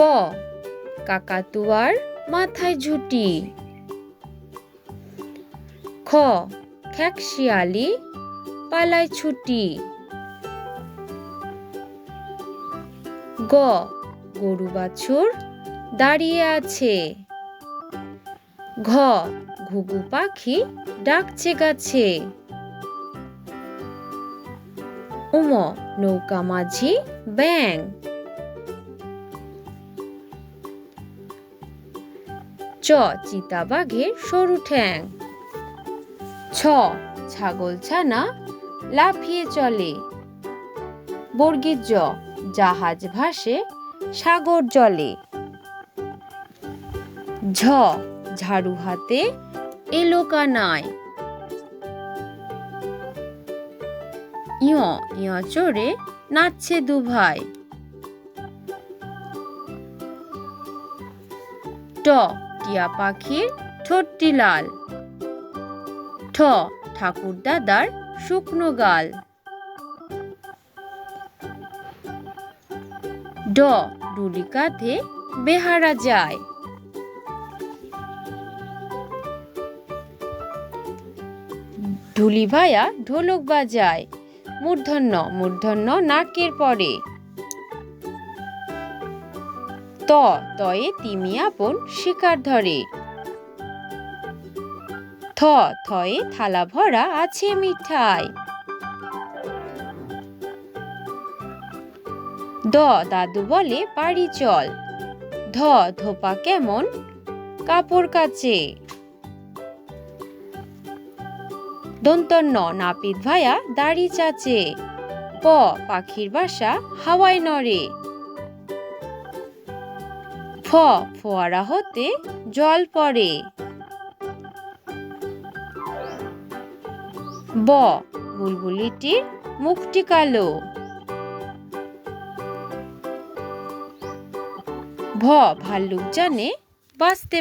ক? কাকাতুয়ার মাথায় ঝুটি। খ, খ্যাকশিয়ালি পালায় ছুটি। গ, গরু বাছুর দাঁড়িয়ে আছে। ঘ, ঘুঘু পাখি ডাকছে গাছে। উম, নৌকা মাঝি ব্যাং চ, চিতাবাঘের সরু ঠ্যাং। ছ, ছাগল ছানা লাফিয়ে চলে। বর্গীর জ, জাহাজ ভাসে সাগর জলে। ঝ, ঝাড়ু হাতে এলো কানায়। ইয় ইয় চড়ে নাচছে দুভাই। ট টিয়া পাখির ঠোঁটটি লাল ঠ ঠাকুর দাদার শুকনো গাল। ড ডুলি কাঁধে বেহারা যায়। ঢুলি ভায়া ঢোলক বাজায়। মূর্ধন্য মূর্ধন্য নাকের পরে। ত তয়ে তিমি আপন শিকার ধরে। থ থয়ে থালা ভরা আছে মিঠাই। দ দাদু বলে, বাড়ি চল। ধ ধোপা কেমন, কাপড় কাচে। দন্তন্য নাপিত ভায়া, দাড়ি চাচে। প, পাখির বাসা হাওয়ায় নড়ে। ফ ফোয়ারা হতে জল পড়ে। ব বুলবুলিটির মুখটি কালো। ভ ভাল্লুক জানে বাঁচতে